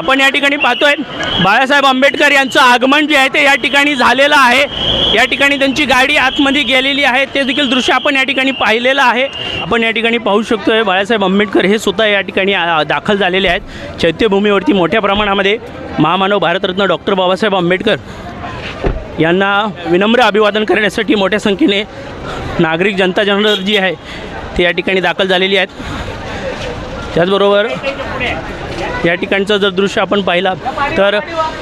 आपण या ठिकाणी पाहतोय बाळासाहेब आंबेडकर यांचं आगमन जे आहे ते या ठिकाणी झालेलं आहे. या ठिकाणी त्यांची गाडी आतमध्ये गेलेली आहे. ते देखील दृश्य आपण या ठिकाणी पाहिलेलं आहे. आपण या ठिकाणी पाहू शकतोय बाळासाहेब आंबेडकर हे सुद्धा या ठिकाणी दाखल झालेले आहेत चैत्यभूमीवरती मोठ्या प्रमाणामध्ये. महामानव भारतरत्न डॉक्टर बाबासाहेब आंबेडकर यांना विनम्र अभिवादन करण्यासाठी मोठ्या संख्येने नागरिक जनता जनरल जी आहे ते या ठिकाणी दाखल झालेली आहेत. त्याचबरोबर या ठिकाणचं जर दृश्य आपण पाहिला तर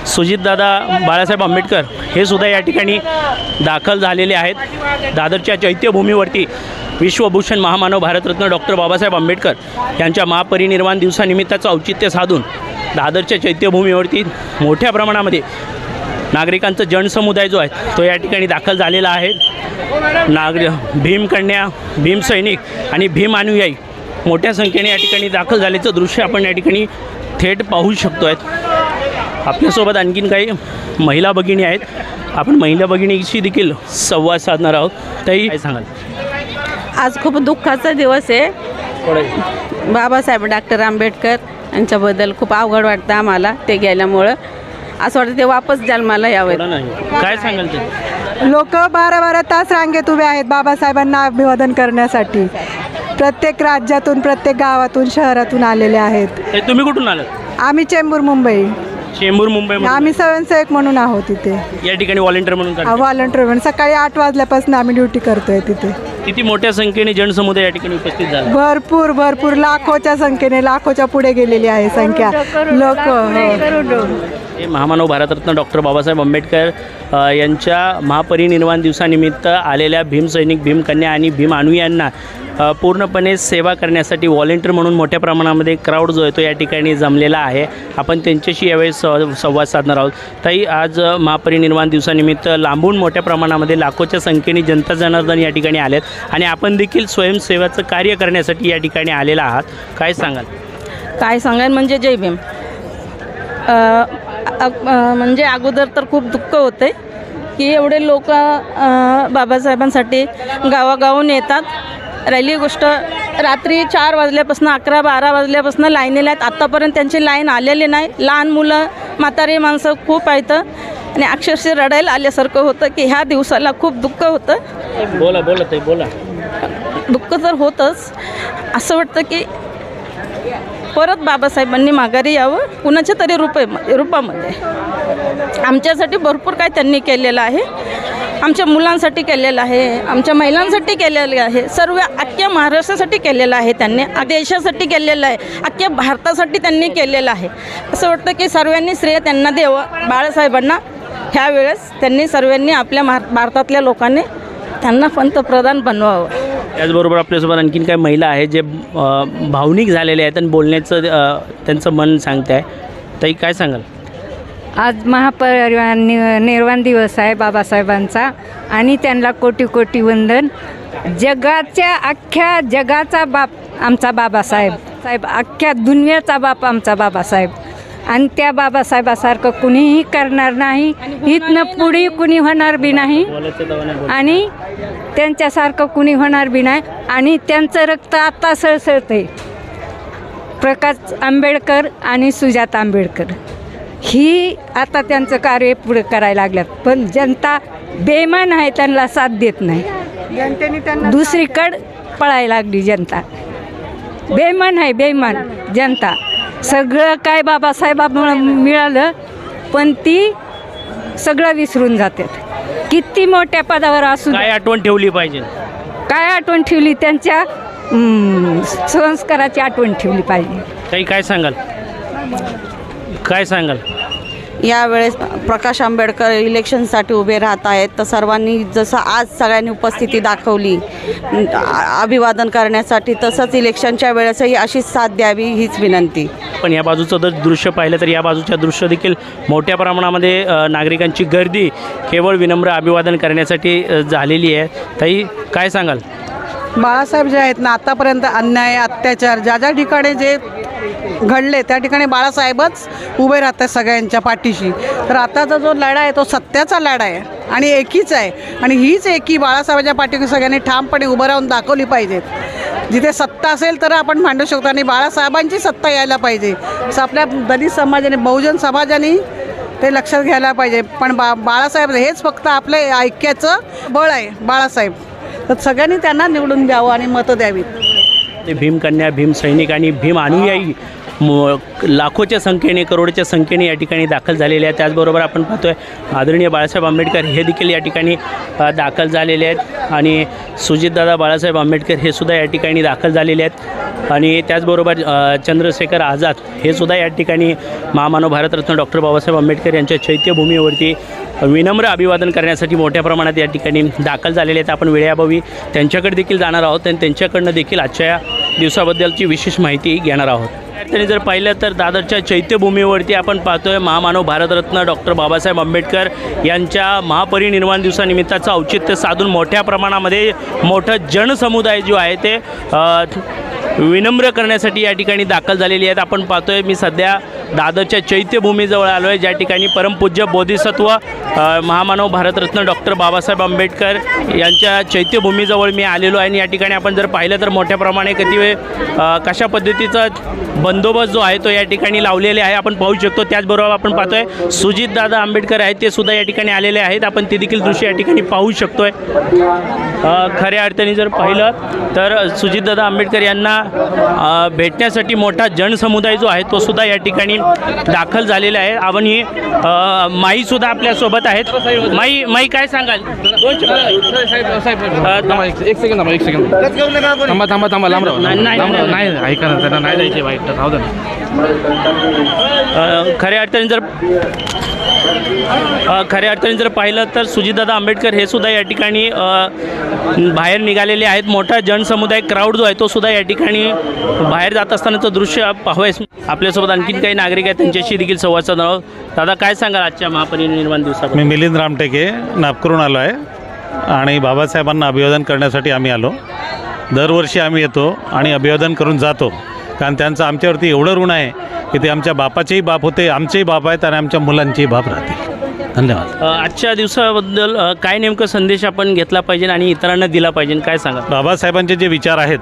सुजितदादा बाळासाहेब आंबेडकर हे सुद्धा या ठिकाणी दाखल झालेले आहेत. दादरच्या चैत्यभूमीवरती विश्वभूषण महामानव भारतरत्न डॉक्टर बाबासाहेब आंबेडकर यांच्या महापरिनिर्वाण दिवसानिमित्ताचं औचित्य साधून दादरच्या चैत्यभूमीवरती मोठ्या प्रमाणामध्ये नागरिकांचा जनसमुदाय जो आहे तो या ठिकाणी दाखल झालेला आहे. नागरि भीमकन्या भीम सैनिक आणि भीम अनुयायी मोठ्या संख्येने या ठिकाणी दाखल झाल्याचं दृश्य आपण या ठिकाणी थेट पाहू शकतो आहेत आपल्यासोबत आणखीन काही महिला भगिनी आहेत. आपण महिला भगिनीशी देखील संवाद साधणार आहोत. ताई काय सांगाल? आज खूप दुःखाचा दिवस आहे. बाबासाहेब डॉक्टर आंबेडकर यांच्याबद्दल खूप अवघड वाटतं आम्हाला ते गेल्यामुळं. असं वाटतं ते वापस जन्माला यावं काय सांगाल ते? लोक बारा बारा तास रांगेत उभे आहेत बाबासाहेबांना अभिवादन करण्यासाठी. प्रत्येक राज्यातून प्रत्येक गावातून शहरातून आलेले आहेत. तुम्ही कुठून आलात? आम्ही चेंबूर मुंबई. चेंबूर मुंबई आम्ही स्वयंसेवक म्हणून आहोत तिथे या ठिकाणी व्हॉलेंटियर म्हणून करता. व्हॉलंटियर म्हणून. सकाळी आठ वाजल्यापासून आम्ही ड्युटी करतोय तिथे. किती मोठ्या संख्येने जनसमुदाय या ठिकाणी उपस्थित झाला? भरपूर भरपूर. लाखोच्या संख्येने लाखोच्या पुढे गेलेली आहे संख्या. लोक हे महामानव भारतरत्न डॉक्टर बाबासाहेब आंबेडकर यांच्या महापरिनिर्वाण दिवसानिमित्त आलेल्या भीमसैनिक भीमकन्या आणि भीम अनुयांना पूर्णपणे सेवा करण्यासाठी व्हॉलेंटियर म्हणून मोठ्या प्रमाणामध्ये क्राऊड जो आहे तो या ठिकाणी जमलेला आहे. आपण त्यांच्याशी यावेळी स संवाद साधणार आहोत. ताई आज महापरिनिर्वाण दिवसानिमित्त लांबून मोठ्या प्रमाणामध्ये लाखोच्या संख्येने जनता जनार्दन या ठिकाणी आलेत आणि आपण देखील स्वयंसेवाचं कार्य करण्यासाठी या ठिकाणी आलेला आहात. काय सांगाल? काय सांगाल म्हणजे जय भीम. म्हणजे अगोदर तर खूप दुःख होते की एवढे लोक बाबासाहेबांसाठी गावागावून येतात. राहिली गोष्ट रात्री चार वाजल्यापासून अकरा बारा वाजल्यापासून लाईनीला आहेत. आत्तापर्यंत त्यांची लाईन आलेली नाही. लहान मुलं म्हातारी माणसं खूप आहेत. आणि अक्षरशः रडायला आल्यासारखं होतं की ह्या दिवसाला खूप दुःख होतं. बोला बोला बोला. दुःख तर होतंच. असं वाटतं की परत बाबासाहेबांनी माघारी यावं. कुणाच्या तरी रूपे रूपामध्ये. आमच्यासाठी भरपूर काय त्यांनी केलेलं आहे. आमच्या मुलांसाठी केलेलं आहे. आमच्या महिलांसाठी केलेलं आहे. सर्व अख्ख्या महाराष्ट्रासाठी केलेलं आहे त्यांनी. आ- देशासाठी केलेलं आहे. अख्ख्या भारतासाठी त्यांनी केलेलं आहे. असं वाटतं की सर्वांनी श्रेय त्यांना द्यावं. बाळासाहेबांना ह्या वेळेस त्यांनी सर्वांनी आपल्या मार भारतातल्या लोकांनी त्यांना पंतप्रधान बनवावं. त्याचबरोबर आपल्यासोबत आणखीन काही महिला आहेत जे भावनिक झालेले आहेत आणि बोलण्याचं त्यांचं मन सांगते आहे ताई काय सांगाल? आज महापरिवार नि निर्वाण दिवस आहे बाबासाहेबांचा आणि त्यांना कोटी कोटी वंदन. जगाच्या अख्ख्या जगाचा बाप आमचा बाबासाहेब. साहेब अख्ख्या दुनियेचा बाप आमचा बाबासाहेब. आणि त्या बाबासाहेबासारखं कुणीही करणार नाही. इथनं पुढे कुणी होणार बी नाही. आणि त्यांच्यासारखं कुणी होणार बी नाही आणि त्यांचं रक्त आत्ता सळसळतं प्रकाश आंबेडकर आणि सुजाता आंबेडकर. ही आता त्यांचं कार्य पुढे करायला लागल्यात. पण जनता बेमान आहे त्यांना साथ देत नाही. जनतेने त्यांना दुसरीकडं पळायला लागली जनता. बेमान आहे बेमान जनता. सगळं काय बाबासाहेबामुळं मिळालं पण ती सगळं विसरून जातात. किती मोठ्या पदावर असू काय आठवण ठेवली पाहिजे? काय आठवण ठेवली? त्यांच्या हम्म, संस्काराची आठवण ठेवली पाहिजे. ताई काय सांगाल? काय सांगाल? यावेळेस प्रकाश आंबेडकर इलेक्शनसाठी उभे राहत आहेत. तर सर्वांनी जसं आज सगळ्यांनी उपस्थिती दाखवली अभिवादन करण्यासाठी तसंच इलेक्शनच्या वेळेसही अशीच साथ द्यावी हीच विनंती. पण या बाजूचं जर दृश्य पाहिलं तर या बाजूच्या दृश्य देखील मोठ्या प्रमाणामध्ये नागरिकांची गर्दी केवळ विनम्र अभिवादन करण्यासाठी झालेली आहे. ताई काय सांगाल? बाळासाहेब जे आहेत ना आतापर्यंत अन्याय अत्याचार ज्या ज्या ठिकाणी जे घडले. त्या ठिकाणी बाळासाहेबच उभे राहतात सगळ्यांच्या पाठीशी. तर आताचा जो लढा आहे तो सत्याचा लढा आहे आणि एकीच आहे. आणि हीच एकी बाळासाहेबांच्या पाठीशी सगळ्यांनी ठामपणे उभं राहून दाखवली पाहिजेत. जिथे सत्ता असेल तर आपण मांडू शकतो आणि बाळासाहेबांची सत्ता यायला पाहिजे. असं आपल्या दलित समाजाने बहुजन समाजाने ते लक्षात घ्यायला पाहिजे. पण बा बाळासाहेब हेच फक्त आपले ऐक्याचं बळ आहे बाळासाहेब. तर सगळ्यांनी त्यांना निवडून द्यावं आणि मतं द्यावीत. ते भीमकन्या भीम सैनिक आणि भीम अनुयायी मो लाखोच्या संख्येने करोडच्या संख्येने या ठिकाणी दाखल झालेले आहेत. त्याचबरोबर आपण पाहतोय आदरणीय बाळासाहेब आंबेडकर हे देखील या ठिकाणी दाखल झालेले आहेत. आणि सुजितदादा बाळासाहेब आंबेडकर हे सुद्धा या ठिकाणी दाखल झालेले आहेत. आणि त्याचबरोबर चंद्रशेखर आझाद हे सुद्धा या ठिकाणी महामानव भारतरत्न डॉक्टर बाबासाहेब आंबेडकर यांच्या चैत्यभूमीवरती विनम्र अभिवादन करण्यासाठी मोठ्या प्रमाणात या ठिकाणी दाखल झालेले आहेत. आपण वेळेअभावी त्यांच्याकडे देखील जाणार आहोत आणि त्यांच्याकडनं देखील आजच्या दिवसाबद्दलची विशेष माहिती घेणार आहोत. त्यांनी जर पाहिलं तर दादरच्या चैत्यभूमीवरती आपण पाहतोय महामानव भारतरत्न डॉक्टर बाबासाहेब आंबेडकर यांच्या महापरिनिर्वाण दिवसानिमित्ताचं औचित्य साधून मोठ्या प्रमाणामध्ये मोठं जनसमुदाय जो आहे ते विनम्र करण्यासाठी या ठिकाणी दाखल झालेली आहेत. आपण पाहतोय मी सध्या दादरच्या चैत्यभूमीजवळ आलो आहे ज्या ठिकाणी परमपूज्य बोधिसत्व महामानव भारतरत्न डॉक्टर बाबासाहेब आंबेडकर यांच्या चैत्यभूमीजवळ मी आलेलो आहे. आणि या ठिकाणी आपण जर पाहिलं तर मोठ्या प्रमाणे किती कशा पद्धतीचा बंदोबस्त जो आहे तो या ठिकाणी लावलेले आहे. आपण पाहू शकतो त्याचबरोबर आपण पाहतोय सुजित दादा आंबेडकर आहेत ते सुद्धा या ठिकाणी आलेले आहेत. आपण ते देखील दृश्य या ठिकाणी पाहू शकतोय. खऱ्या अर्थाने जर पाहिलं तर सुजितदादा आंबेडकर यांना भेटण्यासाठी मोठा जनसमुदाय जो आहे तो सुद्धा या ठिकाणी दाखल झालेला आहे आपण ही अ, माईसुद्धा आपल्यासोबत आहेत. माई माई काय सांगाल? थांबा एक एक सेकंद थांबा एक सेकंद थांबा थांबा थांबा लांब नाही, ऐका ना त्यांना नाही जायचे बाईक राहू दे खऱ्या अर्थाने जर खऱ्या अर्थाने जर पाहिलं तर सुजितदादा आंबेडकर हे सुद्धा या ठिकाणी बाहेर निघालेले आहेत. मोठा जनसमुदाय क्राऊड जो आहे तो सुद्धा या ठिकाणी बाहेर जात असतानाचं दृश्य पाहावयास आपल्यासोबत आणखीन काही नागरिक आहेत त्यांच्याशी देखील संवाद साधणार आहोत. दादा काय सांगाल आजच्या महापरिनिर्वाण मी दिवसाबद्दल मिलिंद रामटेके नागपूरहून आलो आहे आणि बाबासाहेबांना अभिवादन करण्यासाठी आम्ही आलो. दरवर्षी आम्ही येतो आणि अभिवादन करून जातो. कारण त्यांचं आमच्यावरती एवढं ऋण आहे की ते आमच्या बापाचेही बाप होते आमचेही बाप आहेत आणि आमच्या मुलांचेही बाप राहतील. धन्यवाद. अ, आजच्या दिवसाबद्दल अ, काय नेमकं संदेश आपण घेतला पाहिजे आणि इतरांना दिला पाहिजे काय सांगा बाबासाहेबांचे जे विचार आहेत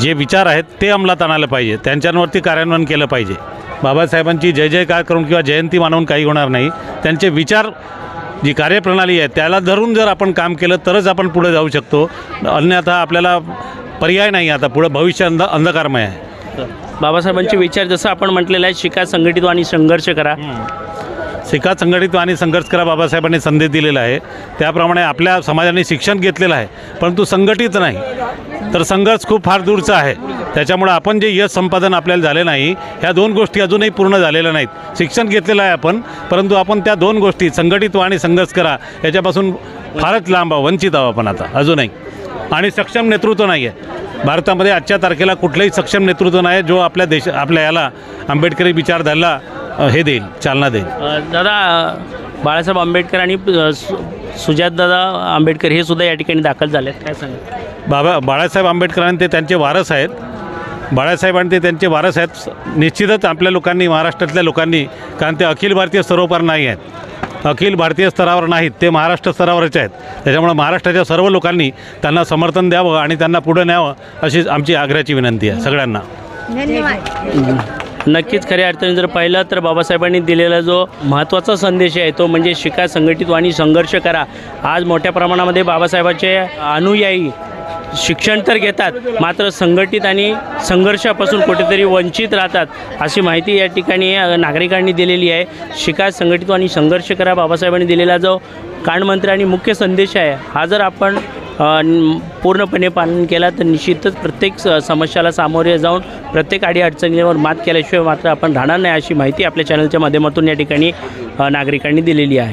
जे विचार आहेत ते अंमलात आणायला पाहिजे. त्यांच्यावरती कार्यान्वयन केलं पाहिजे. बाबासाहेबांची जय जयकार करून किंवा जयंती मानवून काही होणार नाही. त्यांचे विचार जी कार्यप्रणाली आहे त्याला धरून जर आपण काम केलं तरच आपण पुढे जाऊ शकतो. अन्यथा आपल्याला पर्याय नाही आता. पुढे भविष्य अंध अंधकारमय आहे. बाबासाहेबांचे विचार जसं आपण म्हटलेलं आहे शिका संघटित आणि संघर्ष करा. शिका संघटित आणि संघर्ष करा बाबासाहेबांनी संदेश दिलेला आहे. त्याप्रमाणे आपल्या समाजाने शिक्षण घेतलेलं आहे परंतु संघटित नाही. तर संघर्ष खूप फार दूरचा आहे. त्याच्यामुळं आपण जे यश संपादन आपल्याला झाले नाही ह्या दोन गोष्टी अजूनही पूर्ण झालेल्या नाहीत. शिक्षण घेतलेलं आहे आपण परंतु आपण त्या दोन गोष्टी संघटित व्हा आणि संघर्ष करा याच्यापासून फारच लांब आहो वंचित आहो आपण आता अजूनही. आणि सक्षम नेतृत्व नाही आहे भारतामध्ये आजच्या तारखेला कुठलंही सक्षम नेतृत्व नाही आहे जो आपल्या देश आपल्या याला आंबेडकरी विचारधाराला हे देईल चालना देईल. दादा बाळासाहेब आंबेडकर आणि सुजातदादा आंबेडकर हे सुद्धा या ठिकाणी दाखल झाले आहेत काय सांगा बाबा बाळासाहेब आंबेडकरांनी ते त्यांचे वारस आहेत. बाळासाहेबांनी ते त्यांचे वारस आहेत. निश्चितच आपल्या लोकांनी महाराष्ट्रातल्या लोकांनी कारण ते अखिल भारतीय स्तरोपार नाही आहेत. अखिल भारतीय स्तरावर नाहीत ते महाराष्ट्र स्तरावरचे आहेत. त्याच्यामुळे महाराष्ट्राच्या सर्व लोकांनी त्यांना समर्थन द्यावं आणि त्यांना पुढं न्यावं अशी आमची आग्रहाची विनंती आहे सगळ्यांना. नक्कीच खऱ्या अर्थाने जर पाहिलं तर बाबासाहेबांनी दिलेला जो महत्त्वाचा संदेश आहे तो म्हणजे शिका संघटित आणि संघर्ष करा. आज मोठ्या प्रमाणामध्ये बाबासाहेबाचे अनुयायी शिक्षण तर घेतात मात्र संघटित आणि संघर्षापासून कुठेतरी वंचित राहतात अशी माहिती या ठिकाणी नागरिकांनी दिलेली आहे. शिका संघटित आणि संघर्ष करा बाबासाहेबांनी दिलेला जो कानमंत्र आणि मुख्य संदेश आहे हा जर आपण पूर्णपणे पालन केला तर निश्चितच प्रत्येक स- समस्याला सामोरे जाऊन प्रत्येक अडी अडचणीवर मात केल्याशिवाय मात्र आपण राहणार नाही अशी माहिती आपल्या चॅनलच्या माध्यमातून या ठिकाणी नागरिकांनी दिलेली आहे.